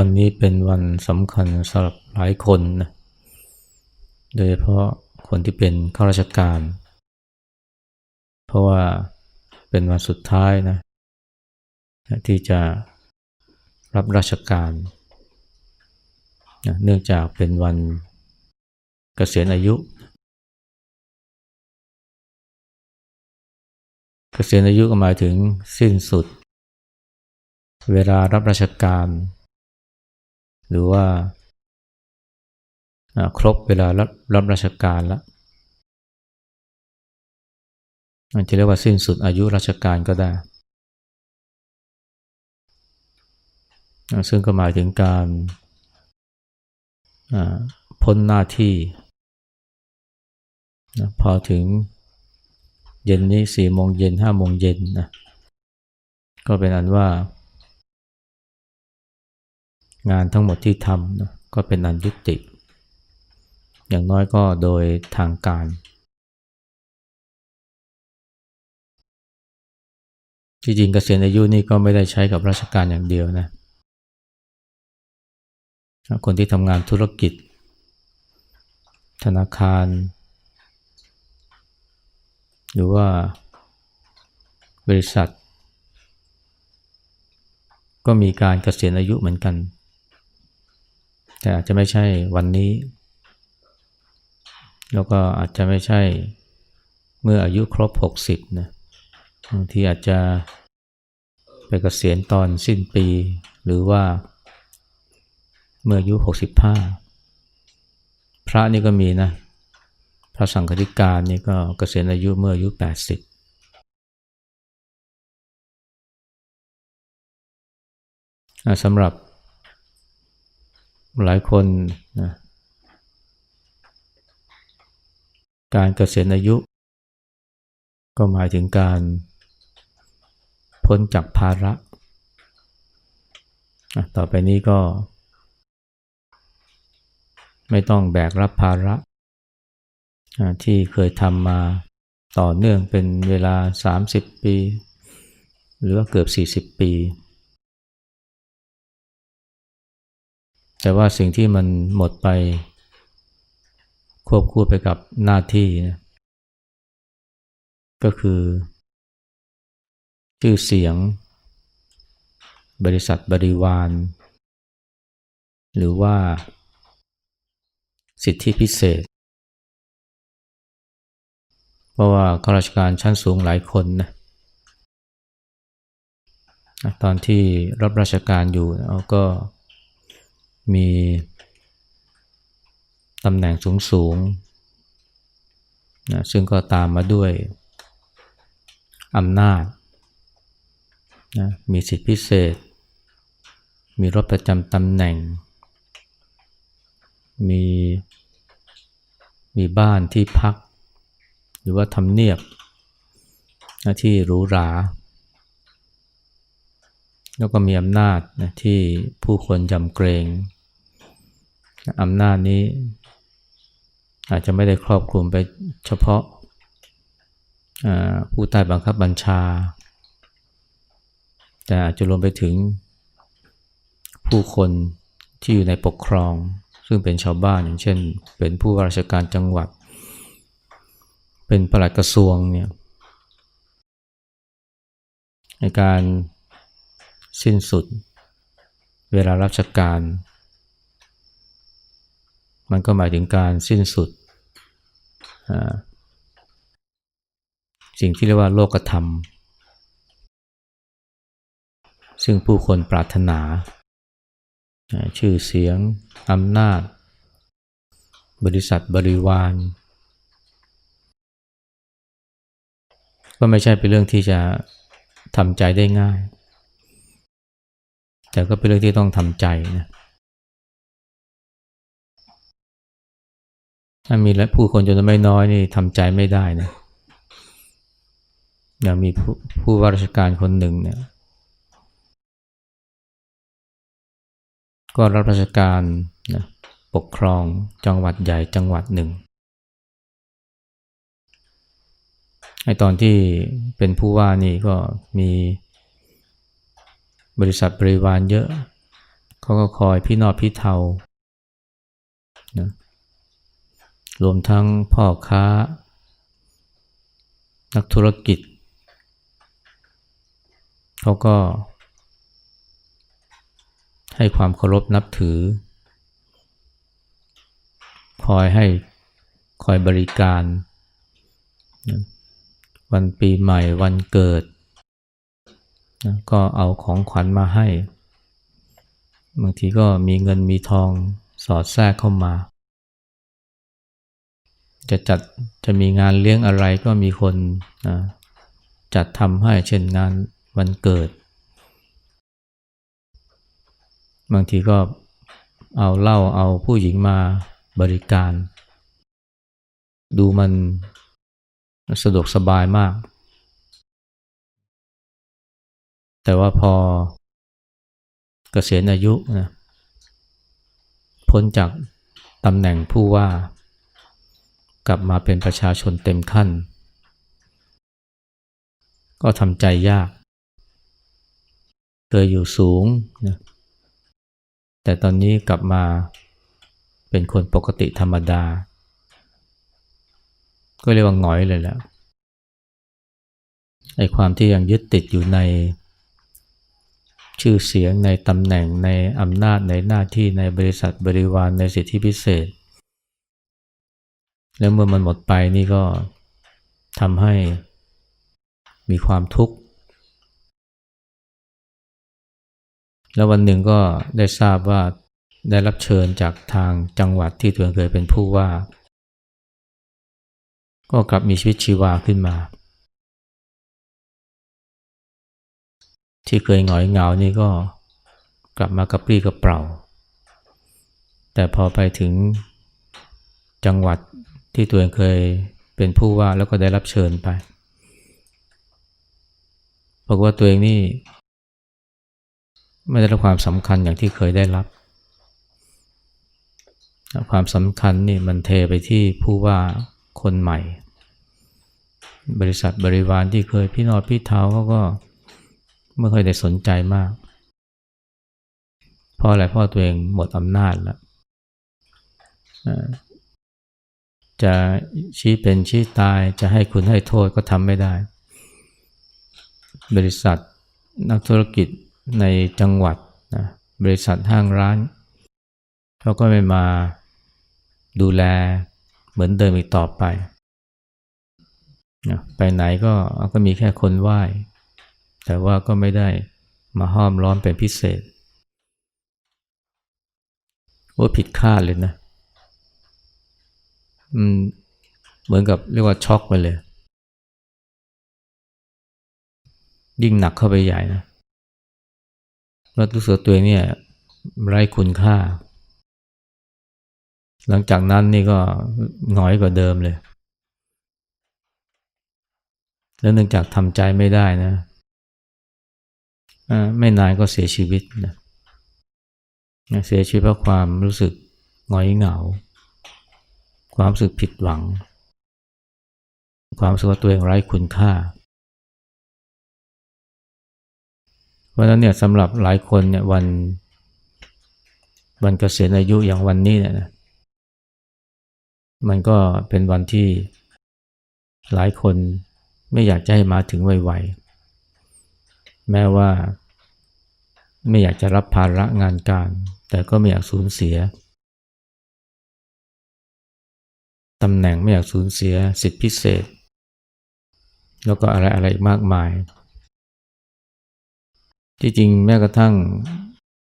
วันนี้เป็นวันสำคัญสำหรับหลายคนนะโดยเฉพาะคนที่เป็นข้าราชการ เพราะว่าเป็นวันสุดท้ายนะที่จะรับราชการนะเนื่องจากเป็นวันเกษียณอายุเกษียณอายุก็หมายถึงสิ้นสุด เวลารับราชการ หรือว่าครบเวลารับรับราชการแล้วมันจะเรียกว่าสิ้นสุดอายุราชการก็ได้ ซึ่งก็หมายถึงการพ้นหน้าที่ พอถึงเย็นนี้สี่โมงเย็นห้าโมงเย็นนะก็เป็นอันว่า งานทั้งหมดที่ทำนะก็เป็นอันยุติ อย่างน้อยก็โดยทางการที่จริงเกษียณอายุนี่ก็ไม่ได้ใช้กับราชการอย่างเดียวนะ คนที่ทำงานธุรกิจ ธนาคาร หรือว่าบริษัท ก็มีการเกษียณอายุเหมือนกัน แต่อาจจะไม่ใช่วันนี้ แล้วก็อาจจะไม่ใช่เมื่ออายุครบ 60นะบางทีอาจจะไปเกษียณตอนสิ้นปี หรือว่าเมื่ออายุ 65 พระนี่ก็มีนะ พระสังฆทิการนี่ก็เกษียณอายุเมื่ออายุ 80สำหรับ หลายคนนะการเกษียณอายุ ก็หมายถึงการพ้นจากภาระ ต่อไปนี้ก็ ไม่ต้องแบกรับภาระอะที่เคยทำมาต่อเนื่องเป็นเวลา 30 ปี หรือว่าเกือบ 40 ปี แต่ว่าสิ่งที่มันหมดไป ควบคู่ไปกับหน้าที่นะก็คือ ชื่อเสียง บริษัทบริวาร หรือว่า สิทธิพิเศษ เพราะว่าข้าราชการชั้นสูงหลายคนนะตอนที่รับราชการอยู่เขาก็ มีตำแหน่งสูงสูงๆนะซึ่งก็ตามมาด้วยอำนาจนะมีสิทธิพิเศษ มีรถประจำตำแหน่ง มีมีบ้านที่พัก หรือว่าทำเนียบนะที่หรูหรา แล้วก็มีอำนาจนะที่ผู้คนยำเกรง อำนาจนี้ อาจจะไม่ได้ครอบคลุมไปเฉพาะผู้ใต้บังคับบัญชา แต่อาจจะรวมไปถึงผู้คนที่อยู่ในปกครอง ซึ่งเป็นชาวบ้านอย่างเช่น เป็นผู้ว่าราชการจังหวัด เป็นปลัดกระทรวงเนี่ยในการสิ้นสุดเวลาราชการ มันก็หมายถึงการสิ้นสุด สิ่งที่เรียกว่าโลกธรรม ซึ่งผู้คนปรารถนา ชื่อเสียงอำนาจ บริษัทบริวาร ก็ไม่ใช่เป็นเรื่องที่จะทำใจได้ง่าย แต่ก็เป็นเรื่องที่ต้องทำใจนะ ถ้ามีและผู้คนจำนวนไม่น้อยนี่ทำใจไม่ได้นะอย่างมีผู้ผู้ว่าราชการคนหนึ่งเนี่ยก็รับราชการนะปกครองจังหวัดใหญ่จังหวัดหนึ่งไอตอนที่เป็นผู้ว่านี่ก็มีบริษัทบริวารเยอะ เขาก็คอยพี่นอดพี่เทานะ รวมทั้งพ่อค้า นักธุรกิจ เขาก็ ให้ความเคารพนับถือ คอยให้คอยบริการ วันปีใหม่วันเกิด ก็เอาของขวัญมาให้ บางทีก็มีเงินมีทองสอดแทรกเข้ามา จะจัดจะมีงานเลี้ยงอะไรก็มีคนนะจัดทำให้เช่นงานวันเกิด บางทีก็เอาเหล้าเอาผู้หญิงมาบริการ ดูมันสะดวกสบายมาก แต่ว่าพอเกษียณอายุนะพ้นจากตำแหน่งผู้ว่า กลับมาเป็นประชาชนเต็มขั้น ก็ทำใจยาก เคยอยู่สูงนะแต่ตอนนี้กลับมาเป็นคนปกติธรรมดา ก็เรียกว่าหงอยเลยแหละไอ้ความที่ยังยึดติดอยู่ในชื่อเสียงในตำแหน่งในอำนาจในหน้าที่ในบริษัทบริวารในสิทธิพิเศษ แล้วเมื่อมันหมดไปนี่ก็ทำให้มีความทุกข์ แล้ววันหนึ่งก็ได้ทราบว่าได้รับเชิญจากทางจังหวัดที่ตัวเองเคยเป็นผู้ว่า ก็กลับมีชีวิตชีวาขึ้นมา ที่เคยหงอยเหงานี่ก็กลับมากระปรี้กระเปร่า แต่พอไปถึงจังหวัด ที่ตัวเองเคยเป็นผู้ว่าแล้วก็ได้รับเชิญไปบอกว่าตัวเองนี่ไม่ได้รับความสำคัญอย่างที่เคยได้รับ ความสำคัญนี่มันเทไปที่ผู้ว่าคนใหม่ บริษัทบริวารที่เคยพี่นอดพี่เท้าเขาก็ไม่เคยได้สนใจมากเพราะอะไรเพราะตัวเองหมดอำนาจแล้ว จะชี้เป็นชี้ตายจะให้คุณให้โทษก็ทำไม่ได้ บริษัทนักธุรกิจในจังหวัดนะบริษัทห้างร้านเขาก็ไม่มาดูแลเหมือนเดิมอีกต่อไปนะไปไหนก็ก็มีแค่คนไหว้ แต่ว่าก็ไม่ได้มาห้อมล้อมเป็นพิเศษว่าผิดคาดเลยนะอื มเหมือนกับเรียกว่าช็อกไปเลย ยิ่งหนักเข้าไปใหญ่นะแล้วรู้สึกตัวเองเนี่ยไร้คุณค่า หลังจากนั้นนี่ก็หงอยกว่าเดิมเลย แล้วเนื่องจากทำใจไม่ได้นะไม่นานก็เสียชีวิตนะเสียชีวิตเพราะความรู้สึกหงอยเหงา ความรู้สึกผิดหวัง ความรู้สึกว่าตัวเองไร้คุณค่า เพราะฉะนั้นเนี่ยสำหรับหลายคนเนี่ยวัน วันเกษียณอายุอย่างวันนี้เนี่ยนะมันก็เป็นวันที่หลายคนไม่อยากจะให้มาถึงไวๆ แม้ว่าไม่อยากจะรับภาระงานการ แต่ก็ไม่อยากสูญเสีย ตำแหน่งไม่อยากสูญเสียสิทธิพิเศษ แล้วก็อะไรอะไรมากมาย ที่จริงแม้กระทั่ง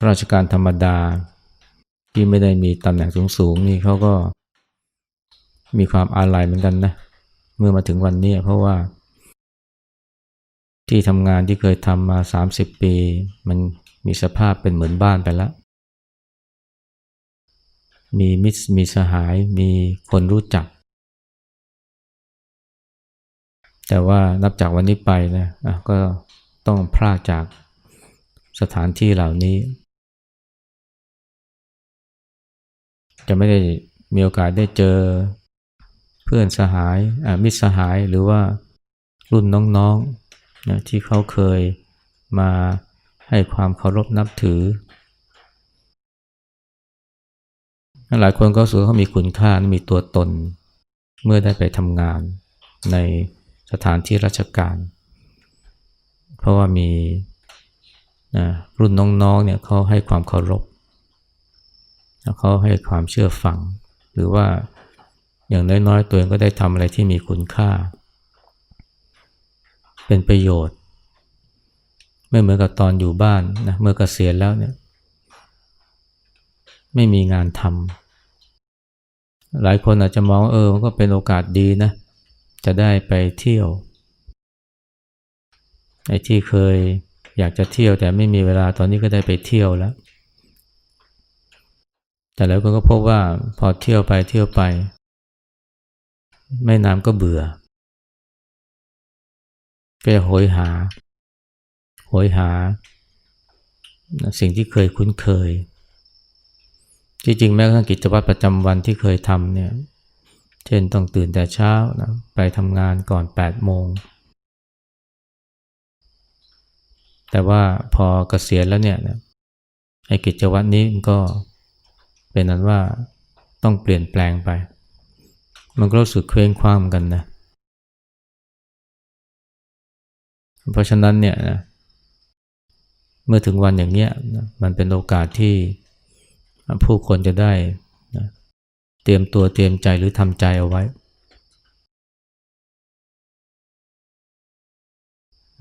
ราชการธรรมดา ที่ไม่ได้มีตำแหน่งสูงๆนี่เขาก็มีความอาลัยเหมือนกันนะ เมื่อมาถึงวันนี้เพราะว่า ที่ทำงานที่เคยทำมา 30 ปี มันมีสภาพเป็นเหมือนบ้านไปแล้ว มีมิตรมีสหาย มีคนรู้จัก แต่ว่านับจากวันนี้ไปนะะก็ต้องพลากจากสถานที่เหล่านี้ จะไม่ได้มีโอกาสได้เจอเพื่อนสหายมิตรสหายหรือว่ารุ่นน้องๆนะที่เขาเคยมาให้ความเคารพนับถือ หลายคนก็รู้เขามีคุณค่ามีตัวตน เมื่อได้ไปทำงานในสถานที่ราชการ เพราะว่ามีนะรุ่นน้องๆเนี่ยเขาให้ความเคารพเขาให้ความเชื่อฟัง หรือว่าอย่างน้อยๆตัวเองก็ได้ทำอะไรที่มีคุณค่า เป็นประโยชน์ ไม่เหมือนกับตอนอยู่บ้านนะเมื่อเกษียณแล้วเนี่ย ไม่มีงานทำหลายคนอาจจะมองเออมันก็เป็นโอกาสดีนะ จะได้ไปเที่ยวไอ้ที่เคยอยากจะเที่ยวแต่ไม่มีเวลาตอนนี้ก็ได้ไปเที่ยวแล้ว แต่แล้วก็พบว่าพอเที่ยวไปเที่ยวไป ไม่นานก็เบื่อก็จะโหยหา โหยหา สิ่งที่เคยคุ้นเคย จริงๆแม้กระทั่งกิจวัตรประจำวันที่เคยทำเนี่ย เช่นต้องตื่นแต่เช้านะไปทำงานก่อน 8 โมง แต่ว่าพอเกษียณแล้วเนี่ยไอ้กิจวัตรนี้มันก็เป็นนั้นว่าต้องเปลี่ยนแปลงไป มันก็รู้สึกเคว้งคว้างกันนะ เพราะฉะนั้นเนี่ยนะเมื่อถึงวันอย่างเนี้ยนะมันเป็นโอกาสที่ ผู้คนจะได้นะเตรียมตัวเตรียมใจหรือทำใจเอาไว้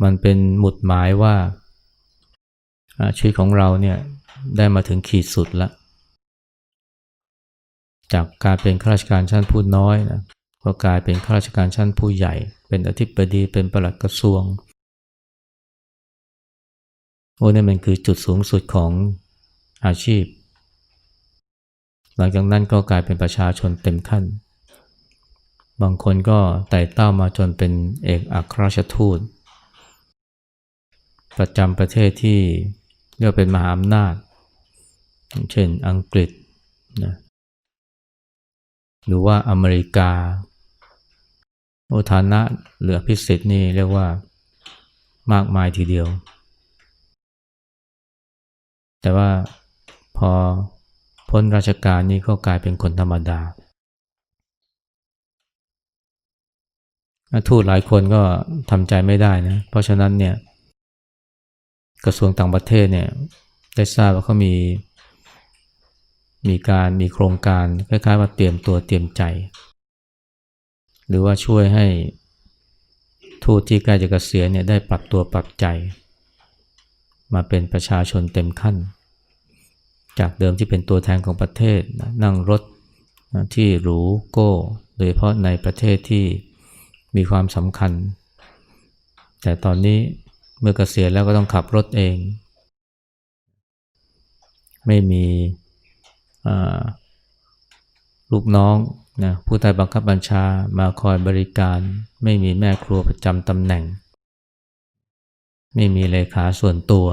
มันเป็นหมุดหมายว่าชีวิตของเราเนี่ยได้มาถึงขีดสุดแล้ว จากการเป็นข้าราชการชั้นผู้น้อยนะก็กลายเป็นข้าราชการชั้นผู้ใหญ่ เป็นอธิบดีเป็นปลัดกระทรวงโอ้นี่มันคือจุดสูงสุดของอาชีพ หลังจากนั้นก็กลายเป็นประชาชนเต็มขั้น บางคนก็ไต่เต้ามาจนเป็นเอกอัครราชทูต ประจำประเทศที่เรียกเป็นมหาอำนาจ เช่นอังกฤษนะหรือว่าอเมริกาโอฐานะเหลือพิเศษนี่เรียกว่ามากมายทีเดียว แต่ว่าพอ พ้นราชการนี่ก็กลายเป็นคนธรรมดา ทูตหลายคนก็ทำใจไม่ได้นะ เพราะฉะนั้นเนี่ยกระทรวงต่างประเทศเนี่ยได้ทราบว่าเขามี มีการมีโครงการคล้ายๆว่าเตรียมตัวเตรียมใจ หรือว่าช่วยให้ทูตที่ใกล้จะเกษียณเนี่ยได้ปรับตัวปรับใจ มาเป็นประชาชนเต็มขั้น จากเดิมที่เป็นตัวแทนของประเทศนั่งรถที่หรูโก้ โดยเฉพาะในประเทศที่มีความสำคัญ แต่ตอนนี้เมื่อเกษียณแล้วก็ต้องขับรถเอง ไม่มีลูกน้องนะผู้ใต้บังคับบัญชามาคอยบริการ ไม่มีแม่ครัวประจำตำแหน่ง ไม่มีเลขาส่วนตัว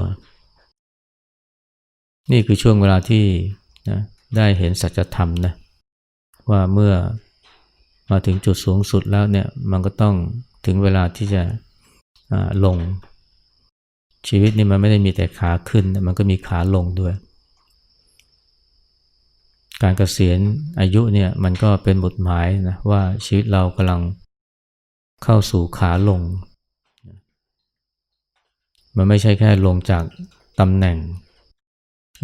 นี่คือช่วงเวลาที่นะได้เห็นสัจธรรมนะว่าเมื่อมาถึงจุดสูงสุดแล้วเนี่ยมันก็ต้องถึงเวลาที่จะลงชีวิตนี่มันไม่ได้มีแต่ขาขึ้น มันก็มีขาลงด้วย การเกษียณอายุเนี่ยมันก็เป็นบทหมายนะว่าชีวิตเรากำลังเข้าสู่ขาลง มันไม่ใช่แค่ลงจากตำแหน่ง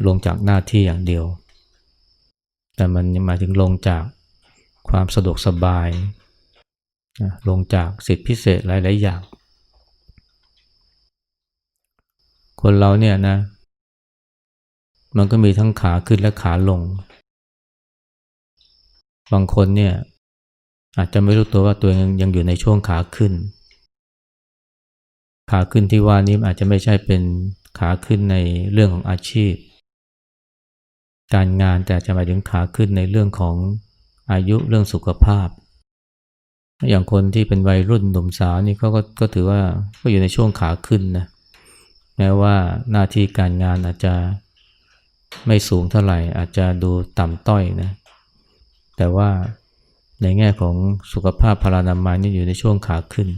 ลงจากหน้าที่อย่างเดียว แต่มันหมายถึงลงจากความสะดวกสบาย ลงจากสิทธิพิเศษหลาย ๆ อย่าง คนเราเนี่ยนะ มันก็มีทั้งขาขึ้นและขาลง บางคนเนี่ยอาจจะไม่รู้ตัวว่าตัวเองยังอยู่ในช่วงขาขึ้น ขาขึ้นที่ว่านี้อาจจะไม่ใช่เป็นขาขึ้นในเรื่องของอาชีพ การงานแต่จะหมายถึงขาขึ้นในเรื่องของอายุเรื่องสุขภาพ อย่างคนที่เป็นวัยรุ่นหนุ่มสาวนี่เขาก็ก็ถือว่าก็อยู่ในช่วงขาขึ้นนะแม้ว่าหน้าที่การงานอาจจะไม่สูงเท่าไหร่ อาจจะดูต่ำต้อยนะแต่ว่าในแง่ของสุขภาพพลานามัยนี่อยู่ในช่วงขาขึ้น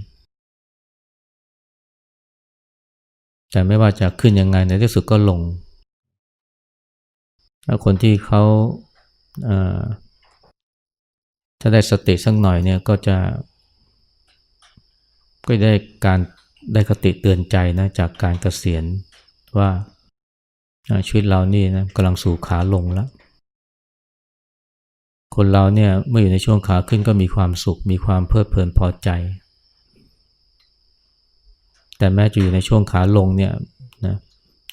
แต่ไม่ว่าจะขึ้นยังไงในที่สุดก็ลง คนที่เขาถ้าได้สติสักหน่อยเนี่ยก็จะก็ได้การได้คติเตือนใจนะจากการเกษียณว่าอ่าชีวิตเรานี่นะกำลังสู่ขาลงแล้ว คนเราเนี่ยเมื่ออยู่ในช่วงขาขึ้นก็มีความสุข มีความเพลิดเพลินพอใจ แต่แม้จะอยู่ในช่วงขาลงเนี่ยนะ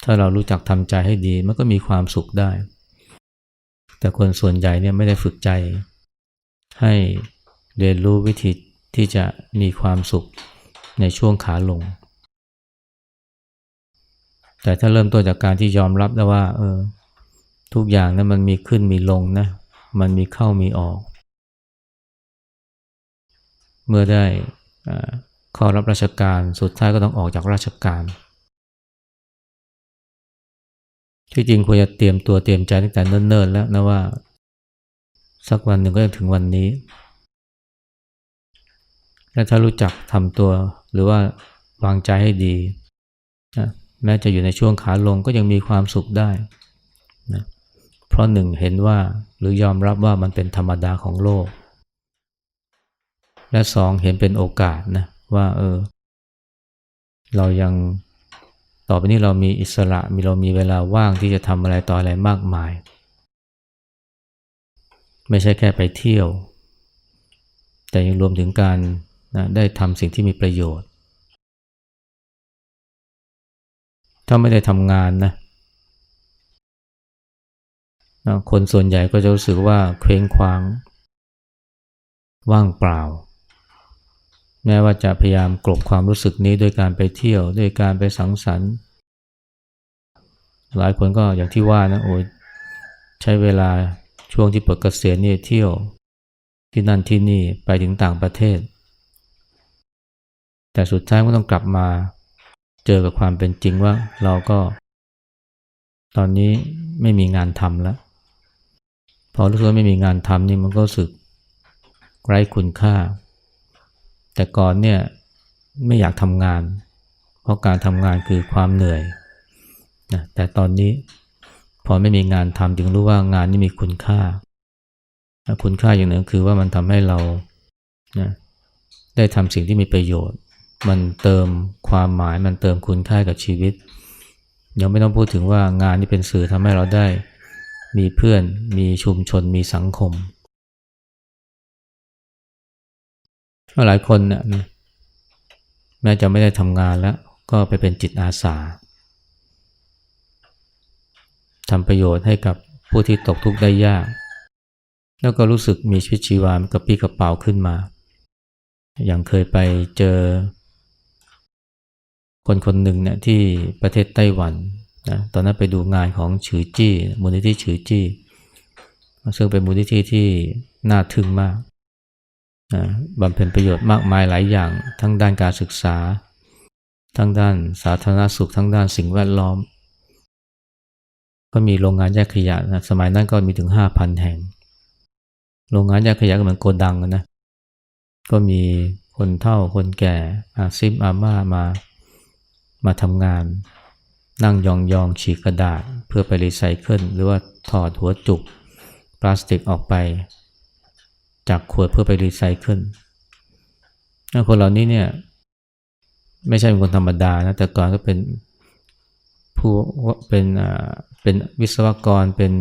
ถ้าเรารู้จักทำใจให้ดีมันก็มีความสุขได้ แต่คนส่วนใหญ่เนี่ยไม่ได้ฝึกใจ ให้เรียนรู้วิธีที่จะมีความสุขในช่วงขาลง แต่ถ้าเริ่มต้นจากการที่ยอมรับแล้วว่า เออ ทุกอย่างนะั้นมันมีขึ้นมีลงนะ มันมีเข้ามีออก เมื่อได้อ่าเข้ารับราชการสุดท้ายก็ต้องออกจากราชการ ที่จริงควรจะเตรียมตัวเตรียมใจตั้งแต่เนิ่นๆแล้วนะว่า สักวันหนึ่งก็จะถึงวันนี้และถ้ารู้จักทำตัวหรือว่าวางใจให้ดีนะแม้จะอยู่ในช่วงขาลงก็ยังมีความสุขได้นะเพราะหนึ่งเห็นว่าหรือยอมรับว่ามันเป็นธรรมดาของโลก และสองเห็นเป็นโอกาสนะว่าเออ เรายัง ต่อไปนี้เรามีอิสระมีเรามีเวลาว่างที่จะทำอะไรต่ออะไรมากมาย ไม่ใช่แค่ไปเที่ยว แต่ยังรวมถึงการนะได้ทำสิ่งที่มีประโยชน์ ถ้าไม่ได้ทำงานนะนะคนส่วนใหญ่ก็จะรู้สึกว่าเคว้งคว้าง ว่างเปล่า แม้ว่าจะพยายามกลบความรู้สึกนี้ด้วยการไปเที่ยวด้วยการไปสังสรรค์ หลายคนก็อย่างที่ว่านะโอ้ยใช้เวลาช่วงที่ปลดเกษียณนี่เที่ยว ที่นั่นที่นี่ไปถึงต่างประเทศ แต่สุดท้ายก็ต้องกลับมาเจอกับความเป็นจริงว่าเราก็ ตอนนี้ไม่มีงานทำแล้ว พอรู้สึกว่าไม่มีงานทำนี่มันก็รู้สึกไร้คุณค่า แต่ก่อนเนี่ยไม่อยากทำงาน เพราะการทำงานคือความเหนื่อยนะแต่ตอนนี้พอไม่มีงานทำจึงรู้ว่างานนี้มีคุณค่า คุณค่าอย่างหนึ่งคือว่ามันทำให้เรานะได้ทำสิ่งที่มีประโยชน์ มันเติมความหมายมันเติมคุณค่ากับชีวิตยังไม่ต้องพูดถึงว่างานนี้เป็นสื่อทำให้เราได้มีเพื่อนมีชุมชนมีสังคม หลายคนเนี่ยแม้จะไม่ได้ทำงานแล้ว ก็ไปเป็นจิตอาสาทำประโยชน์ให้กับผู้ที่ตกทุกข์ได้ยาก แล้วก็รู้สึกมีชีวิตชีวามกับปี้กระเป๋าขึ้นมา อย่างเคยไปเจอ คนคนหนึ่งเนี่ยที่ประเทศไต้หวันนะตอนนั้นไปดูงานของฉือจี้มูลนิธิฉือจี้ ซึ่งเป็นมูลนิธิที่น่าทึ่งมาก บำเพ็ญประโยชน์มากมายหลายอย่าง ทั้งด้านการศึกษา ทั้งด้านสาธารณสุข ทั้งด้านสิ่งแวดล้อม ก็มีโรงงานแยกขยะนะสมัยนั้นก็มีถึงห้าพันแห่ง โรงงานแยกขยะก็เหมือนโกดังนะ ก็มีคนเฒ่าคนแก่อาซิมอาม่ามามาทำงาน นั่งยองยองฉีกกระดาษ เพื่อไปรีไซเคิลหรือว่าถอดหัวจุกพลาสติกออกไป จากขวดเพื่อไปรีไซเคิลคนเหล่านี้เนี่ยไม่ใช่เป็นคนธรรมดานะแต่ก่อนก็เป็นผู้เป็นอ่าเป็นวิศวกรเป็น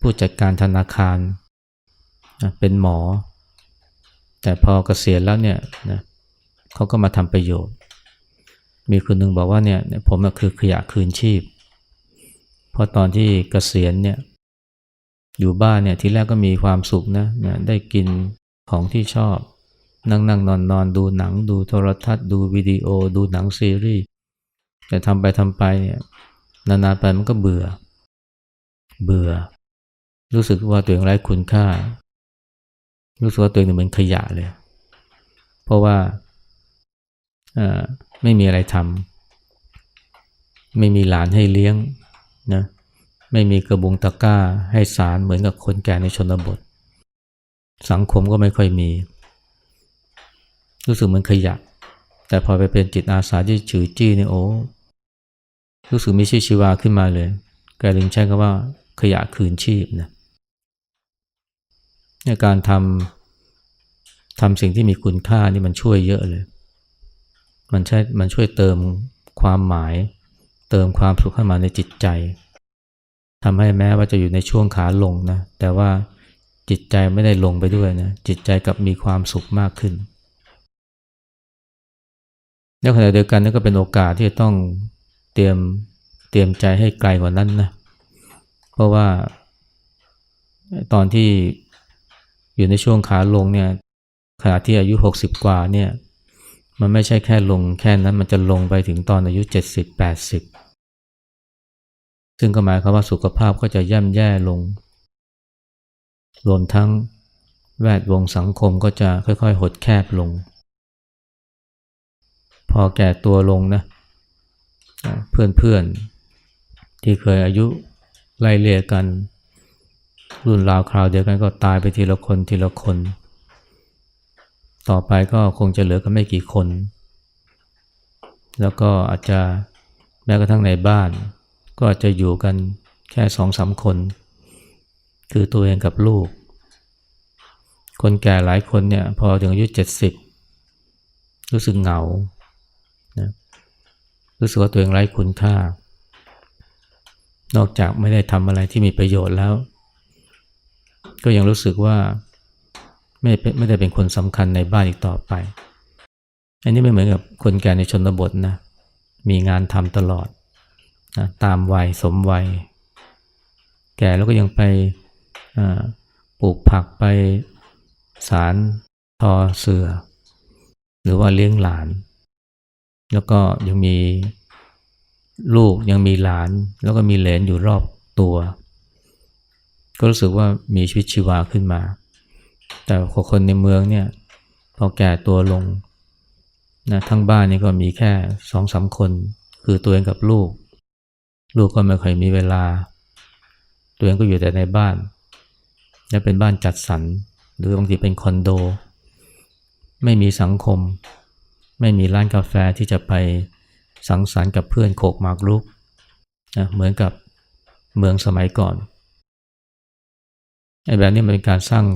ผู้จัดการธนาคารนะเป็นหมอ แต่พอเกษียณแล้วเนี่ยนะเขาก็มาทำประโยชน์ มีคนหนึ่งบอกว่าเนี่ยผมคือขยะคืนชีพ เพราะตอนที่เกษียณเนี่ย อยู่บ้านเนี่ยทีแรกก็มีความสุขนะนะได้กินของที่ชอบ นั่งนั่งนอนนอนดูหนัง ดูโทรทัศน์ ดูวิดีโอ ดูหนังซีรีส์แต่ทำไปทำไปเนี่ยนานๆไปมันก็เบื่อ เบื่อ รู้สึกว่าตัวเองไร้คุณค่า รู้สึกว่าตัวเองเหมือนขยะเลย เพราะว่าไม่มีอะไรทำไม่มีหลานให้เลี้ยงนะ ไม่มีกระบุงตะกร้าให้สารเหมือนกับคนแก่ในชนบท สังคมก็ไม่ค่อยมี รู้สึกเหมือนขยะ แต่พอไปเป็นจิตอาสาที่จือจี้เนี่ยโอ้รู้สึกมีชีวิตชีวาขึ้นมาเลย แกถึงใช้คำว่าขยะคืนชีพนะในการทำทำสิ่งที่มีคุณค่านี่มันช่วยเยอะเลย มันใช่มันช่วยเติมความหมาย เติมความสุขเข้ามาในจิตใจ ทำให้แม้ว่าจะอยู่ในช่วงขาลงนะ แต่ว่าจิตใจไม่ได้ลงไปด้วยนะ จิตใจกลับมีความสุขมากขึ้นในขณะเดียวกันนั่นก็เป็นโอกาสที่จะต้องเตรียมเตรียมใจให้ไกลกว่านั้นนะ เพราะว่าตอนที่อยู่ในช่วงขาลงเนี่ยขณะที่อายุ 60 กว่าเนี่ย มันไม่ใช่แค่ลงแค่นั้นมันจะลงไปถึงตอนอายุ 70 80 ซึ่งก็หมายความว่าสุขภาพก็จะย่ำแย่ลง รวมทั้งแวดวงสังคมก็จะค่อยๆ หดแคบลง พอแก่ตัวลงนะเพื่อนๆ ที่เคยอายุไล่เลี่ยกัน รุ่นราวคราวเดียวกันก็ตายไปทีละคนทีละคน ต่อไปก็คงจะเหลือกันไม่กี่คน แล้วก็อาจจะแม้กระทั่งในบ้าน ก็อาจจะอยู่กันแค่สองสามคน คือตัวเองกับลูก คนแก่หลายคนเนี่ยพอถึงอายุเจ็ดสิบรู้สึกเหงานะรู้สึกว่าตัวเองไร้คุณค่า นอกจากไม่ได้ทำอะไรที่มีประโยชน์แล้ว ก็ยังรู้สึกว่าไม่ไม่ได้เป็นคนสำคัญในบ้านอีกต่อไป อันนี้ไม่เหมือนกับคนแก่ในชนบทนะ มีงานทำตลอด นะตามวัยสมวัย แก่แล้วก็ยังไปปลูกผักไปสารทอเสือ หรือว่าเลี้ยงหลาน แล้วก็ยังมีลูกยังมีหลาน แล้วก็มีเหลนอยู่รอบตัว ก็รู้สึกว่ามีชีวิตชีวาขึ้นมา แต่คนในเมืองเนี่ยพอแก่ตัวลงนะทั้งบ้านนี่ก็มีแค่สองสาคน คือตัวเองกับลูก ลูกก็ไม่ค่อยมีเวลา ตัวเองก็อยู่แต่ในบ้านและเป็นบ้านจัดสรรหรือบางทีเป็นคอนโด ไม่มีสังคม ไม่มีร้านกาแฟที่จะไปสังสรรค์กับเพื่อนโขกหมากรุกนะเหมือนกับเมืองสมัยก่อนไอ้แบบนี้มันเป็นการสร้าง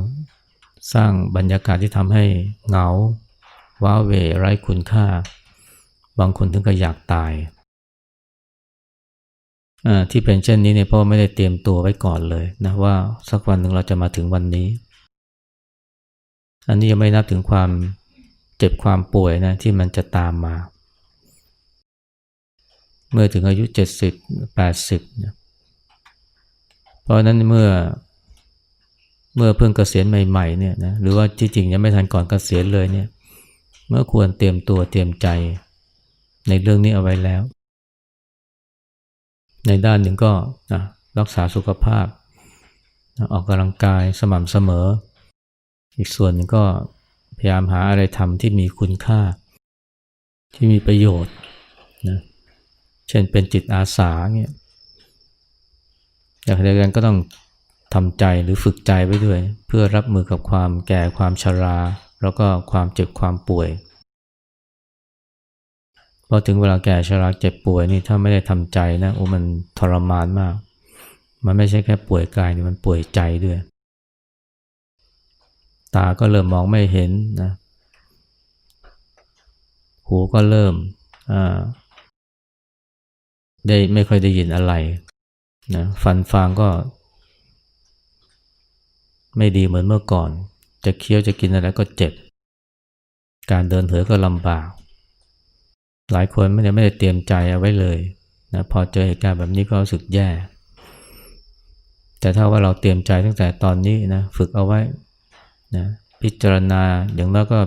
สร้างบรรยากาศที่ทำให้เหงาว้าเวไร้คุณค่า บางคนถึงกับอยากตาย ที่เป็นเช่นนี้เนี่ยเพราะไม่ได้เตรียมตัวไว้ก่อนเลยนะว่าสักวันหนึ่งเราจะมาถึงวันนี้ อันนี้ยังไม่นับถึงความเจ็บความป่วยนะที่มันจะตามมา เมื่อถึงอายุ70 80เนี่ยเพราะนั้นเมื่อเมื่อเพิ่งเกษียณใหม่ๆเนี่ยนะหรือว่าจริงๆยังไม่ทันก่อนเกษียณเลยเนี่ย เมื่อควรเตรียมตัวเตรียมใจในเรื่องนี้เอาไว้แล้ว ในด้านหนึ่งก็นะรักษาสุขภาพนะออกกำลังกายสม่ำเสมอ อีกส่วนหนึ่งก็พยายามหาอะไรทำที่มีคุณค่า ที่มีประโยชน์นะเช่นเป็นจิตอาสาเนี่ยอย่างเดียวกันก็ต้องทำใจหรือฝึกใจไว้ด้วย เพื่อรับมือกับความแก่ความชรา แล้วก็ความเจ็บความป่วย พอถึงเวลาแก่ชราเจ็บป่วยนี่ถ้าไม่ได้ทำใจนะโอ้มันทรมานมาก มันไม่ใช่แค่ป่วยกายนี่มันป่วยใจด้วย ตาก็เริ่มมองไม่เห็นนะ หูก็เริ่มได้ไม่ค่อยได้ยินอะไรนะฟันฟางก็ ไม่ดีเหมือนเมื่อก่อน จะเคี้ยวจะกินอะไรก็เจ็บ การเดินเหินก็ลำบาก หลายคนไม่ได้ไม่ได้เตรียมใจเอาไว้เลยนะพอเจอเหตุการณ์แบบนี้ก็รู้สึกแย่ แต่ถ้าว่าเราเตรียมใจตั้งแต่ตอนนี้นะฝึกเอาไว้นะพิจารณาอย่างน้อยก็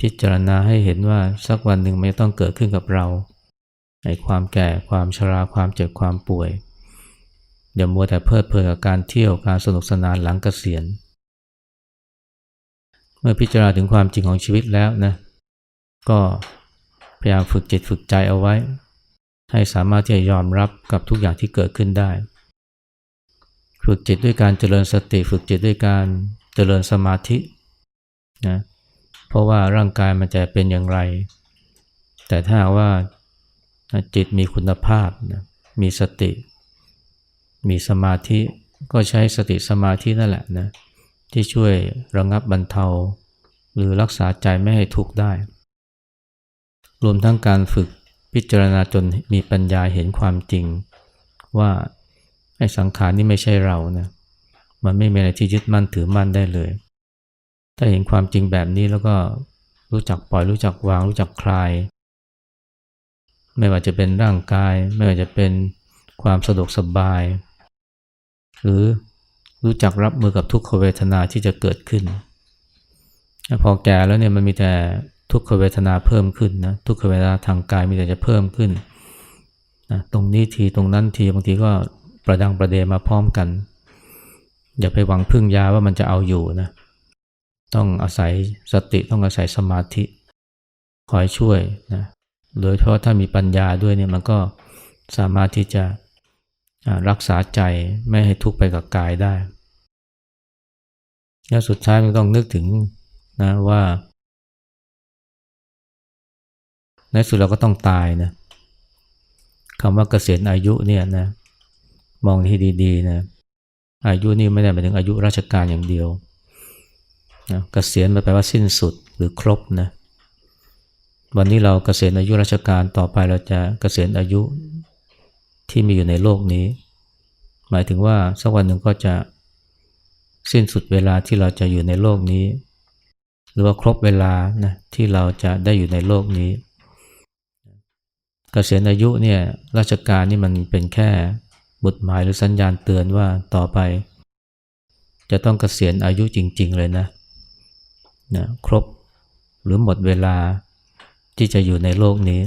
พิจารณาให้เห็นว่าสักวันหนึ่งมันต้องเกิดขึ้นกับเราในความแก่ความชราความเจ็บความป่วยอย่ามัวแต่เพลิดเพลินกับการเที่ยวการสนุกสนานหลังเกษียณ เมื่อพิจารณาถึงความจริงของชีวิตแล้วนะก็ พยายามฝึกจิตฝึกใจเอาไว้ ให้สามารถที่จะยอมรับกับทุกอย่างที่เกิดขึ้นได้ ฝึกจิตด้วยการเจริญสติ ฝึกจิตด้วยการเจริญสมาธินะเพราะว่าร่างกายมันจะเป็นอย่างไร แต่ถ้าว่าจิตมีคุณภาพนะมีสติ มีสมาธิก็ใช้สติสมาธินั่นแหละนะที่ช่วยระงับบรรเทา หรือรักษาใจไม่ให้ทุกข์ได้ รวมทั้งการฝึกพิจารณาจนมีปัญญาเห็นความจริง ว่าไอ้สังขารนี่ไม่ใช่เรานะมันไม่มีอะไรที่ยึดมั่นถือมั่นได้เลย ถ้าเห็นความจริงแบบนี้แล้วก็รู้จักปล่อยรู้จักวางรู้จักคลาย ไม่ว่าจะเป็นร่างกาย ไม่ว่าจะเป็นความสะดวกสบาย หรือรู้จักรับมือกับทุกขเวทนาที่จะเกิดขึ้น พอแก่แล้วเนี่ยมันมีแต่ ทุกขเวทนาเพิ่มขึ้นนะทุกขเวทนาทางกายมีแต่จะเพิ่มขึ้นนะตรงนี้ทีตรงนั้นทีบางทีก็ประดังประเดมาพร้อมกัน อย่าไปหวังพึ่งยาว่ามันจะเอาอยู่นะต้องอาศัยสติต้องอาศัยสมาธิ คอยช่วยนะโดยเฉพาะถ้ามีปัญญาด้วยเนี่ยมันก็สามารถที่จะรักษาใจไม่ให้ทุกข์ไปกับกายได้ แล้วสุดท้ายมันต้องนึกถึงนะว่า ในสุดเราก็ต้องตายนะคำว่าเกษียณอายุเนี่ยนะมองที่ดีๆนะอายุนี่ไม่ได้หมายถึงอายุราชการอย่างเดียวนะเกษียณมันแปลว่าสิ้นสุดหรือครบนะวันนี้เราเกษียณอายุราชการต่อไปเราจะเกษียณอายุที่มีอยู่ในโลกนี้ หมายถึงว่าสักวันหนึ่งก็จะสิ้นสุดเวลาที่เราจะอยู่ในโลกนี้ หรือว่าครบเวลานะที่เราจะได้อยู่ในโลกนี้ กษียณอายุเนี่ยราชการนี่มันเป็นแค่บุตรหมายหรือสัญญาณเตือนว่าต่อไป จะต้องเกษียณอายุจริง ๆ เลยนะนะครบหรือหมดเวลาที่จะอยู่ในโลกนี้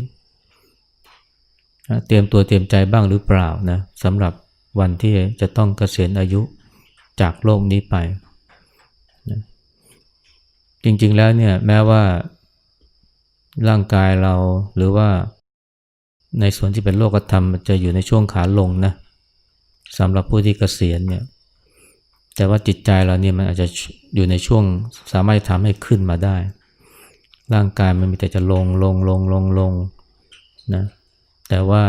เตรียมตัวเตรียมใจบ้างหรือเปล่านะสำหรับวันที่จะต้องเกษียณอายุจากโลกนี้ไปนะจริงๆแล้วเนี่ยแม้ว่าร่างกายเราหรือว่า ในส่วนที่เป็นโลกธรรมจะอยู่ในช่วงขาลงนะสำหรับผู้ที่เกษียณเนี่ยแต่ว่าจิตใจเราเนี่ยมันอาจจะอยู่ในช่วงสามารถทำให้ขึ้นมาได้ ร่างกายมันมีแต่จะลงลงลงลงลงนะแต่ว่า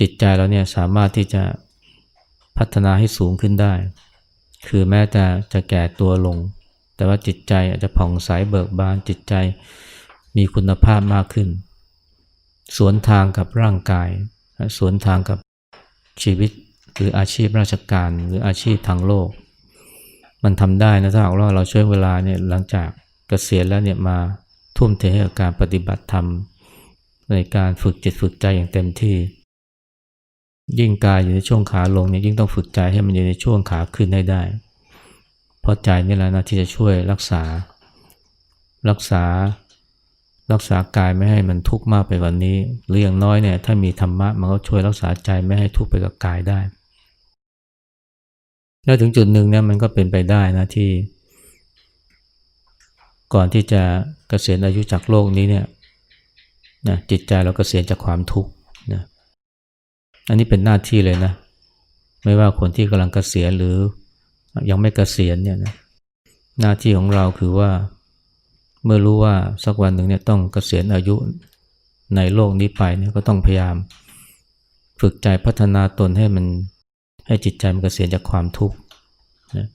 จิตใจเราเนี่ยสามารถที่จะพัฒนาให้สูงขึ้นได้ คือแม้แต่จะแก่ตัวลง แต่ว่าจิตใจอาจจะผ่องใสเบิกบานจิตใจมีคุณภาพมากขึ้น สวนทางกับร่างกาย สวนทางกับชีวิตหรืออาชีพราชการหรืออาชีพทางโลก มันทำได้นะถ้าหากว่าเราช่วยเวลาเนี่ยหลังจากเกษียณแล้วเนี่ยมาทุ่มเทให้กับการปฏิบัติธรรม ในการฝึกจิตฝึกใจอย่างเต็มที่ ยิ่งกายอยู่ในช่วงขาลงเนี่ยยิ่งต้องฝึกใจให้มันอยู่ในช่วงขาขึ้นให้ได้ เพราะใจนี่แหละนะที่จะช่วยรักษา รักษา รักษากายไม่ให้มันทุกข์มากไปกว่านี้หรืออย่างน้อยเนี่ยถ้ามีธรรมะมันก็ช่วยรักษาใจไม่ให้ทุกข์ไปกับกายได้ แล้วถึงจุดหนึ่งเนี่ยมันก็เป็นไปได้นะที่ ก่อนที่จะเกษียณอายุจากโลกนี้เนี่ยนะจิตใจเรากเกษียณจากความทุกข์นะอันนี้เป็นหน้าที่เลยนะ ไม่ว่าคนที่กำลังเกษียณหรือยังไม่เกษียณเนี่ยนะหน้าที่ของเราคือว่า เมื่อรู้ว่าสักวันหนึ่งเนี่ยต้องเกษียณอายุในโลกนี้ไปเนี่ยก็ต้องพยายาม ฝึกใจพัฒนาตนให้มันให้จิตใจมันเกษียณจากความทุกข์นะ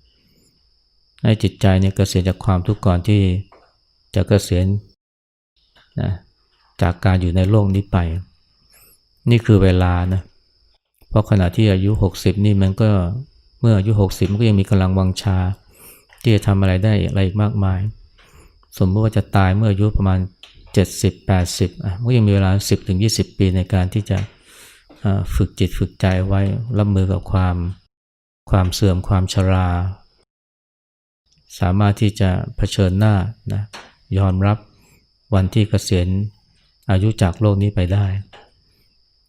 ให้จิตใจเนี่ยเกษียณจากความทุกข์ก่อนที่จะเกษียณนะจากการอยู่ในโลกนี้ไป นี่คือเวลานะเพราะขณะที่อายุ 60 นี่มันก็เมื่ออายุ 60 มันก็ยังมีกำลังวังชา ที่จะทำอะไรได้อะไรอีกมากมาย สมมติว่าจะตายเมื่ออายุประมาณ 70 80อะก็ยังมีเวลา 10ถึง20 ปีในการที่จะฝึกจิตฝึกใจไว้รับมือกับความความเสื่อมความชรา สามารถที่จะเผชิญหน้านะยอมรับวันที่เกษียณอายุจากโลกนี้ไปได้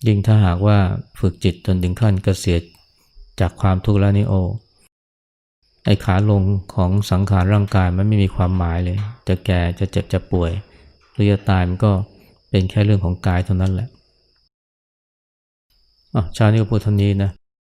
ยิ่งถ้าหากว่าฝึกจิตจนถึงขั้นเกษียณจากความทุกข์แล้วนี่โอ ไอ้ขาลงของสังขารร่างกายมันไม่มีความหมายเลย จะแก่จะเจ็บจะป่วย หรือจะตายมันก็เป็นแค่เรื่องของกายเท่านั้นแหละอะชานี้ก็พูดเท่านี้นะ